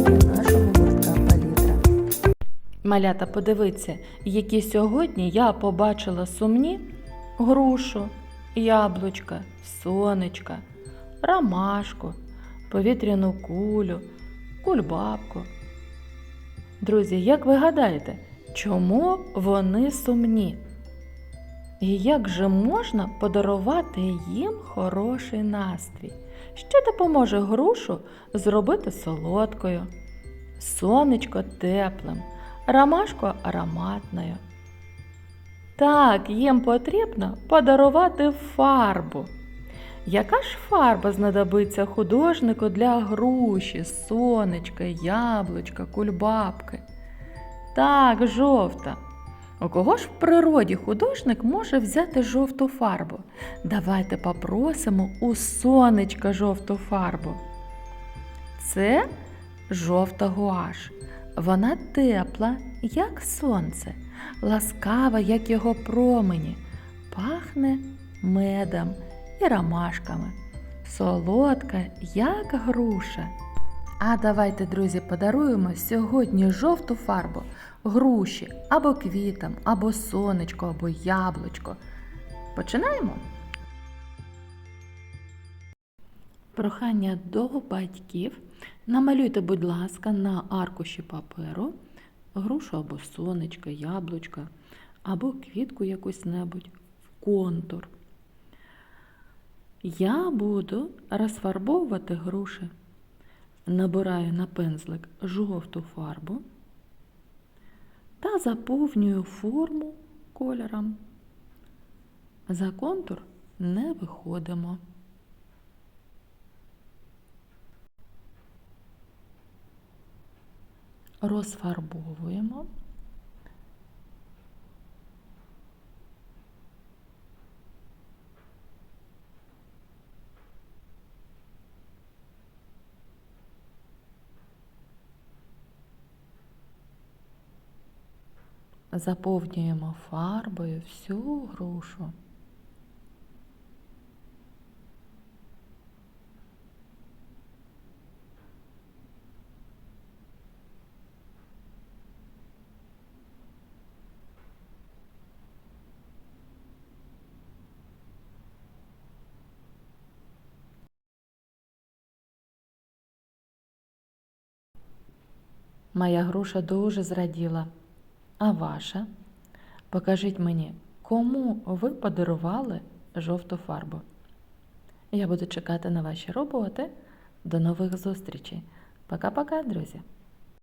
для нашого гуртка палітра. Малята, подивіться, які сьогодні я побачила сумні грушу, яблучка, сонечка, ромашку, повітряну кулю, кульбабку. Друзі, як ви гадаєте, чому вони сумні? І як же можна подарувати їм хороший настрій? Що допоможе грушу зробити солодкою, сонечко теплим, ромашку ароматною? Так, їм потрібно подарувати фарбу. Яка ж фарба знадобиться художнику для груші, сонечка, яблучка, кульбабки? Так, жовта. У кого ж в природі художник може взяти жовту фарбу? Давайте попросимо у сонечка жовту фарбу. Це жовта гуаш. Вона тепла, як сонце, ласкава, як його промені, пахне медом і ромашками, солодка, як груша. А давайте, друзі, подаруємо сьогодні жовту фарбу груші або квітам, або сонечко, або яблучко. Починаємо. Прохання до батьків. Намалюйте, будь ласка, на аркуші паперу грушу або сонечко, яблучко, або квітку якусь небудь в контур. Я буду розфарбовувати груші. Набираю на пензлик жовту фарбу та заповнюю форму кольором. За контур не виходимо. Розфарбовуємо. Заповнюємо фарбою всю грушу. Моя груша дуже зраділа. А ваша? Покажіть мені, кому ви подарували жовту фарбу. Я буду чекати на ваші роботи. До нових зустрічей. Пока-пока, друзі!